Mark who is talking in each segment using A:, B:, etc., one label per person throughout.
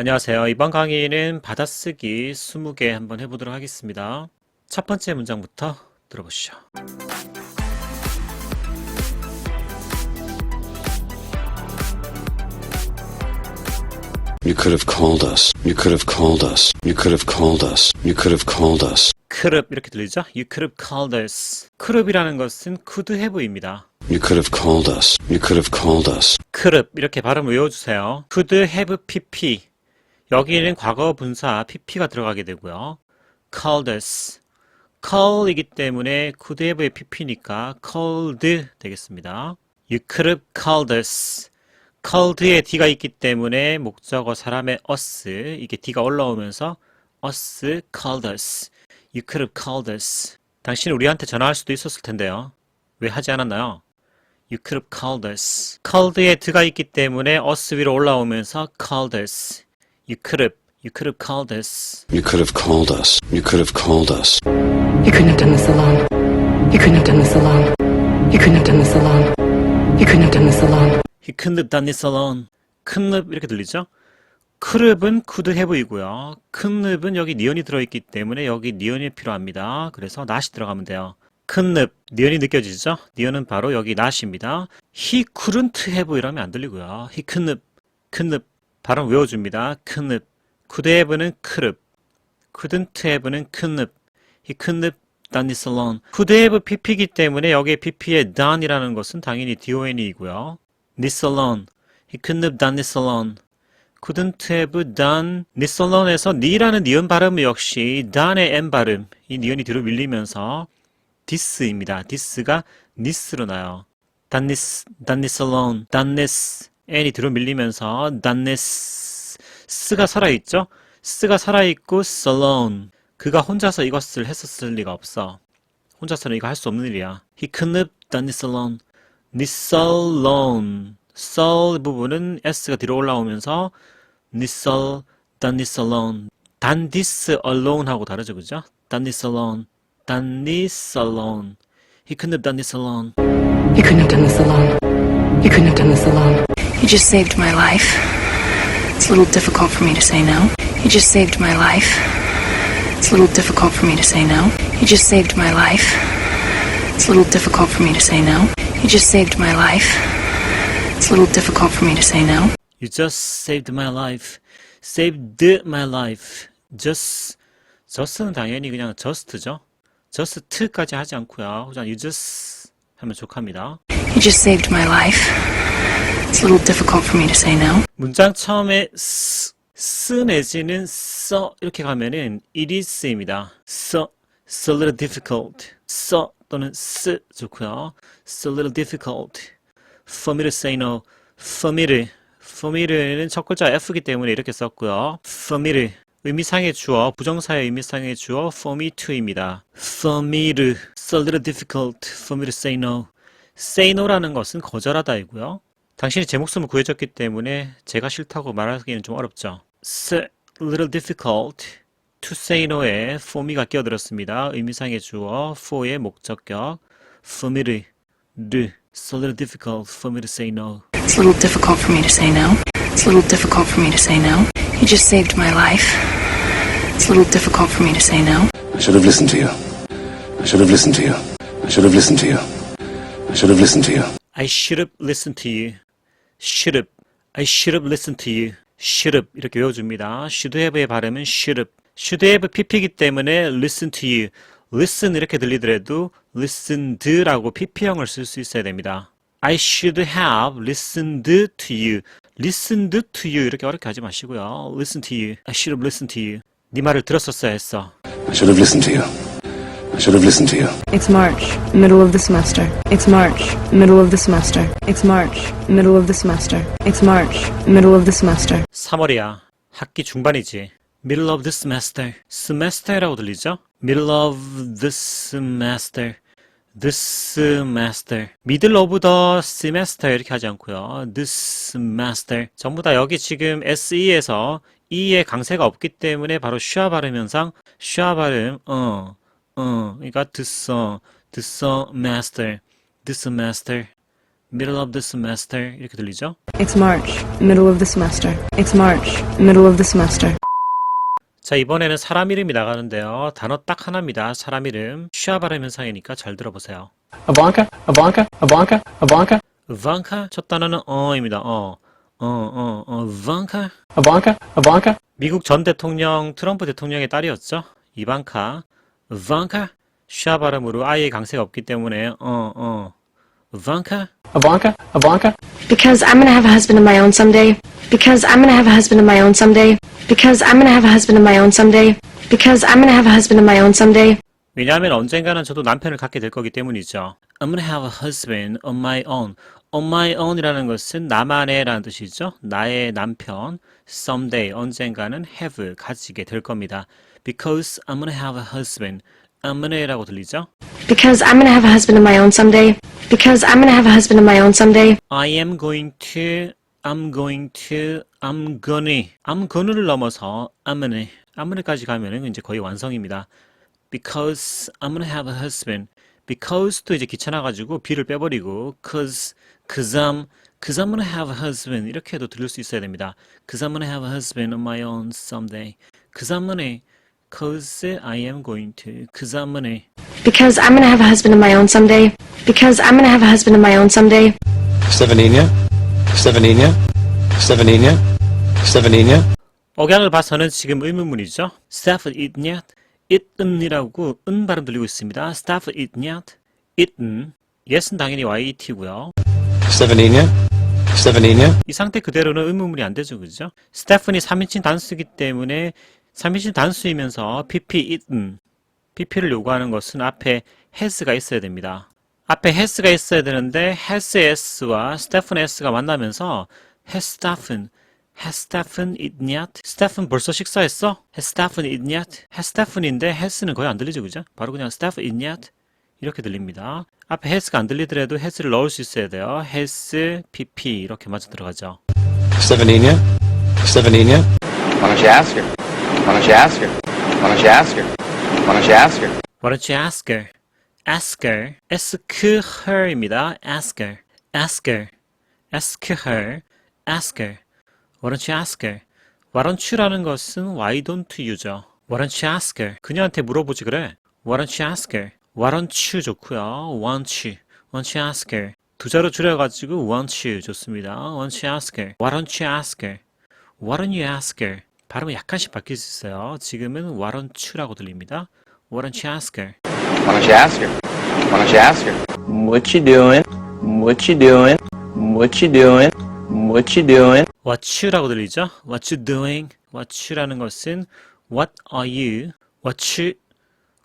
A: 안녕하세요. 이번 강의는 받아쓰기 20개 한번 해보도록 하겠습니다. 첫 번째 문장부터 들어보시죠.
B: You could have called us. You could have called us. You could have called us. You could have called us.
A: could 이렇게 들리죠? You could have called us. could이라는 것은 could have입니다.
B: You could have called us. You could have called us.
A: could have 이렇게 발음 외워주세요. could have pp. 여기는 과거 분사 pp가 들어가게 되고요. called us. call이기 때문에 could have의 pp니까 called 되겠습니다. You could have called us. called에 d가 있기 때문에 목적어 사람의 us 이게 d가 올라오면서 us called us. You could have called us. 당신이 우리한테 전화할 수도 있었을 텐데요. 왜 하지 않았나요? You could have called us. called에 드가 있기 때문에 us 위로 올라오면서 called us. You could have, you could have called us.
B: You could have called us. You could have called us.
C: You couldn't have done this alone. You couldn't have done this alone. You couldn't have done this alone. You couldn't have done this alone.
A: He couldn't have done this alone. couldn't have 이렇게 들리죠? could은 could have이고요. couldn't have는 여기 니언이 들어있기 때문에 여기 니언이 필요합니다. 그래서 not이 들어가면 돼요. couldn't have, 니언이 느껴지죠? 니언은 바로 여기 not입니다. He couldn't have 이러면 안 들리고요. He couldn't have, couldn't 발음 외워줍니다. have. He couldn't have done this alone. could have pp이기 때문에 여기에 pp의 done이라는 것은 당연히 don이고요. this alone. couldn't have done this alone에서 니라는 니은 발음 역시 done의 n 발음. 이 니은이 뒤로 밀리면서 this입니다. this가 this로 나요. done this, done this alone, done this, n이 뒤로 밀리면서 this, 스가 살아있죠? 스가 살아있고 alone. 그가 혼자서 이것을 했었을 리가 없어. 혼자서는 이거 할 수 없는 일이야. He couldn't done this alone. this alone. sol 부분은 s가 뒤로 올라오면서 this all, done this alone. done this alone 하고 다르죠, 그죠? done this alone. done this alone. He couldn't have done this alone.
C: You couldn't have done this alone. You couldn't have done this alone.
D: You just saved my life. It's a little difficult for me to say no. You just saved my life. It's a little difficult for me to say no. You just saved my life. It's a little difficult for me to say no. You just saved my life. It's a little difficult for me to say no.
A: You just saved my life. Saved my life. Just, just는 당연히 그냥 just죠. just까지 하지 않고요. 그냥 you just 하면 족합니다.
D: You just saved my life. It's a little difficult for me to say no.
A: 문장 처음에 스, 스 내지는 써 이렇게 가면은 it is입니다. so, so little difficult. so 또는 스 좋고요. so little difficult. for me to say no. for me to, for me to는 첫 글자 F이기 때문에 이렇게 썼고요. for me to 의미상의 주어, 부정사의 의미상의 주어 for me to입니다. for me to, so little difficult for me to say no. say no라는 것은 거절하다이고요. 당신이 제 목숨을 구해줬기 때문에 제가 싫다고 말하기는 좀 어렵죠. It's a little difficult to say no에 for me가 끼어들었습니다. 의미상의 주어 for의 목적격 for me to do. It's a little difficult for me to say no.
D: It's a little difficult for me to say no. It's a little difficult for me to say no. You just saved my life. It's a little difficult for me to say no.
B: I should have listened to you. I should have listened to you. I should have listened to you. I should have listened to you.
A: I should have listened to you. Have. I should have listened to you. Should. 이렇게 외워줍니다. should have의 발음은 should should have pp이기 때문에 listen to you. listen 이렇게 들리더라도 listened라고 pp형을 쓸 수 있어야 됩니다. I should have listened to you. listened to you 이렇게 어렵게 하지 마시고요. listen to you. I should have listened to you. 네 말을 들었었어야 했어.
B: I should have listened to you. I should have listened to you.
E: It's March, middle of the semester. It's March, middle of the semester. It's March, middle of the semester. It's March, middle of the semester.
A: 3월이야. 학기 중반이지. Middle of the semester. semester라고 들리죠? Middle of the semester. The semester. Middle of the semester 이렇게 하지 않고요. The semester. 전부 다 여기 지금 SE에서 E의 강세가 없기 때문에 바로 슈아 발음 현상, 슈아 발음, 어, 어, 그러니까 the, se- the semester, the semester. middle of the semester 이렇게 들리죠?
E: It's March, middle of the semester. It's March, middle of the semester.
A: 자, 이번에는 사람 이름이 나가는데요. 단어 딱 하나입니다. 사람 이름. 쉬아 발음 현상이니까 잘 들어보세요.
F: Ivanka, Ivanka, Ivanka, Ivanka,
A: Ivanka 첫 단어는 어입니다. 어. 어, 어, 어, Ivanka.
F: Ivanka, Ivanka,
A: 미국 전 대통령 트럼프 대통령의 딸이었죠. 이방카. Ivanka. 쉬아 발음으로 아이의 강세가 없기 때문에 어, 어. Ivanka.
F: Ivanka, Ivanka,
D: Because I'm gonna have a husband of my own someday. Because I'm gonna have a husband of my own someday. Because I'm gonna have a husband of my own someday. Because I'm gonna have a husband of my own someday.
A: 왜냐하면 언젠가는 저도 남편을 갖게 될 거기 때문이죠. I'm gonna have a husband on my own. On my own이라는 것은 나만의라는 뜻이죠. 나의 남편. Someday 언젠가는 have 가지게 될 겁니다. Because I'm gonna have a husband. I'm gonna라고 들리죠?
D: Because I'm gonna have a husband of my own someday. Because I'm gonna have a husband of my own someday.
A: I am going to. I'm going to. I'm gonna. I'm gonna를 넘어서 I'm gonna. I'm gonna까지 가면은 이제 거의 완성입니다. Because I'm gonna have a husband. Because도 이제 귀찮아가지고 B를 빼버리고 Cause, cause I'm, cause I'm gonna have a husband 이렇게 해도 들릴 수 있어야 됩니다. Cause I'm gonna have a husband on my own someday. Cause I'm gonna, cause I am going to. Cause I'm gonna.
D: Because I'm gonna have a husband of my own someday. Because I'm gonna have a husband of my own someday.
B: Stevanina? Stevanina? Stevanina? Stevanina?
A: 억양을 봐서는 지금 의문문이죠. Staff eat 냐? eaten이라고 은 발음 들리고 있습니다. Staff eat냐? eaten. yes는 당연히 yet고요.
B: Stevanina? Stevanina?
A: 이 상태 그대로는 의문문이 안 되죠. 그죠? 스테프니 3인칭 단수이기 때문에 3인칭 단수이면서 pp eaten. pp를 요구하는 것은 앞에 has가 있어야 됩니다. 앞에 has가 있어야 되는데 has s와 스테픈 s가 만나면서 has Stephen, has Stephen eaten 스테픈 벌써 식사했어? has Stephen eaten has Stephen인데 has는 거의 안 들리죠. 그죠? 바로 그냥 Stephen eaten 이렇게 들립니다. 앞에 has가 안 들리더라도 has를 넣을 수 있어야 돼요. has, pp 이렇게 맞아 들어가죠.
B: Stevanina? Stevanina?
G: Why don't you ask her? Why don't you ask her? Why don't you ask her? Why don't you ask her?
A: Why don't you ask her? Ask her. ask her입니다. ask her. ask her. ask her. ask her. Why don't you ask her? Why don't you라는 것은 why don't you죠. Why don't you ask her? 그녀한테 물어보지 그래. Why don't you ask her? Why don't you 좋고요. Want you. Want you ask her? 두 자로 줄여가지고 want you 좋습니다. Want you ask her? Why don't you ask her? Why don't you ask her? 발음이 약간씩 바뀔 수 있어요. 지금은 why don't you라고 들립니다. Why don't you ask her?
G: Why don't you ask her? Why don't you ask her?
F: What you doing? What you doing? What you doing? What you doing?
A: What you라고 들리죠? What you doing? What you라는 것은 What are you? What you?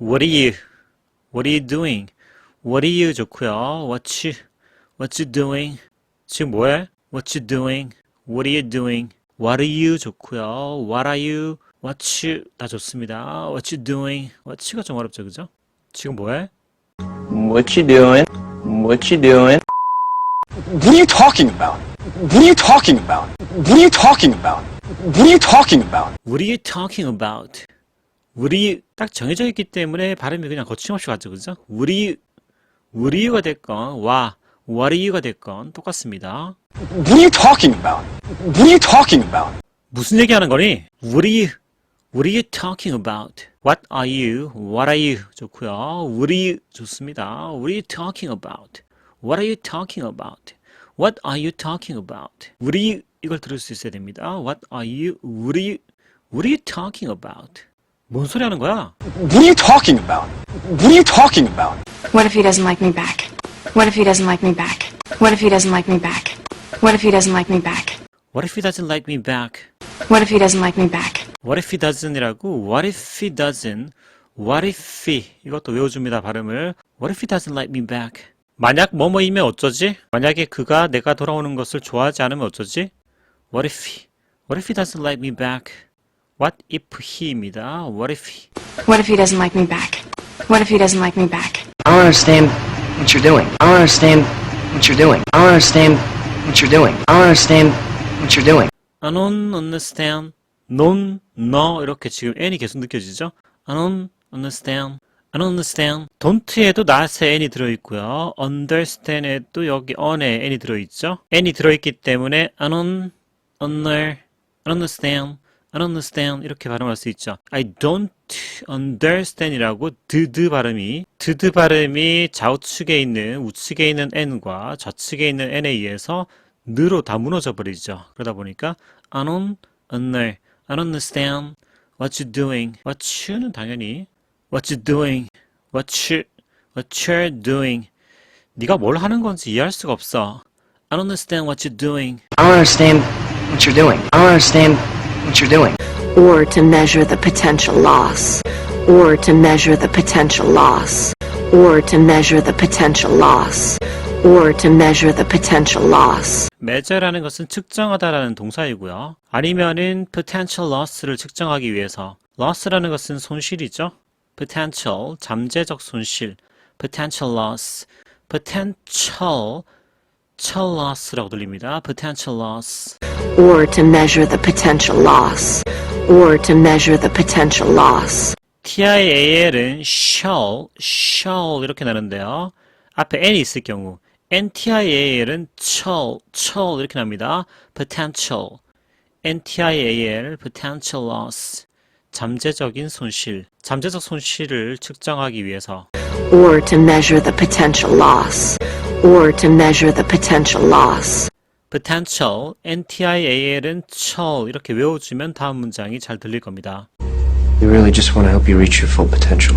A: What are you? What are you doing? What are you 좋고요. What you? What you doing? 지금 뭐해? What you doing? What are you doing? What are you 좋고요. What are you? What you? 다 좋습니다. What you doing? What you가 좀 어렵죠, 그죠? 지금 뭐해?
F: What you doing? What you doing?
H: What are you talking about? What are you talking about? What are you talking about? What are you talking about?
A: What are you talking about? You 딱 정해져 있기 때문에 발음이 그냥 거침없이 갔죠, 그죠? Are you가 됐건 와, you가 됐건 똑같습니다.
H: What are you talking about? What are you talking about?
A: 무슨 얘기하는 거니? What are you, what are you talking about? What are you, what are you 좋고요. You 좋습니다. What are you talking about? What are you talking about? What are you talking about? What are you 이걸 들을 수 있어야 됩니다. What are you, what are you, what are you talking about? 뭔 소리 하는 거야?
H: What are you talking about? What are you talking about?
D: What if he doesn't like me back? What if he doesn't like me back? What if he doesn't like me back? What if he doesn't like me back?
A: What if he doesn't like me back?
D: What if he doesn't like me back?
A: What if he doesn't이라고 What if he doesn't? What if he 이것도 외워줍니다 발음을 What if he doesn't like me back? 만약 뭐뭐이면 어쩌지? 만약에 그가 내가 돌아오는 것을 좋아하지 않으면 어쩌지? What if he? What if he doesn't like me back? What if he입니다. What if he?
D: What if he doesn't like me back? What if he doesn't like me back?
F: I don't understand what you're doing. I don't understand what you're doing. I don't understand what you're doing. I don't understand what you're doing.
A: I don't understand. non, no 이렇게 지금 N이 계속 느껴지죠? I don't understand. I don't understand. don't에도 not의 n이 들어있고요. understand에도 여기 on에 n이 들어있죠. n이 들어있기 때문에 I don't under, I don't understand, I don't understand 이렇게 발음할 수 있죠. I don't understand이라고 드드 발음이 드드 발음이 좌우측에 있는 우측에 있는 n과 좌측에 있는 n에 의해서 느로 다 무너져 버리죠. 그러다 보니까 I don't under, I don't understand what you doing. what you는 당연히 what you doing, what you, what you're doing. 네가 뭘 하는 건지 이해할 수가 없어. I don't understand what you're doing.
F: I don't understand what you're doing. I don't understand what you're doing.
D: or to measure the potential loss, or to measure the potential loss, or to measure the potential loss, or to measure the potential loss.
A: measure라는 것은 측정하다라는 동사이고요. 아니면은 potential loss를 측정하기 위해서 loss라는 것은 손실이죠. Potential 잠재적 손실, potential loss, potential potential loss라고 들립니다. potential loss.
D: or to measure the potential loss, or to measure the potential loss.
A: TIAL은 shall, shall 이렇게 나는데요. 앞에 n이 있을 경우 NTIAL은 shall, shall 이렇게 납니다. potential, NTIAL, potential loss, 잠재적인 손실, 잠재적 손실을 측정하기 위해서
D: or to measure the potential loss, or to measure the potential loss.
A: potential, NTIAL은 shall 이렇게 외워주면 다음 문장이 잘 들릴 겁니다.
F: We really just want to help you reach your full potential.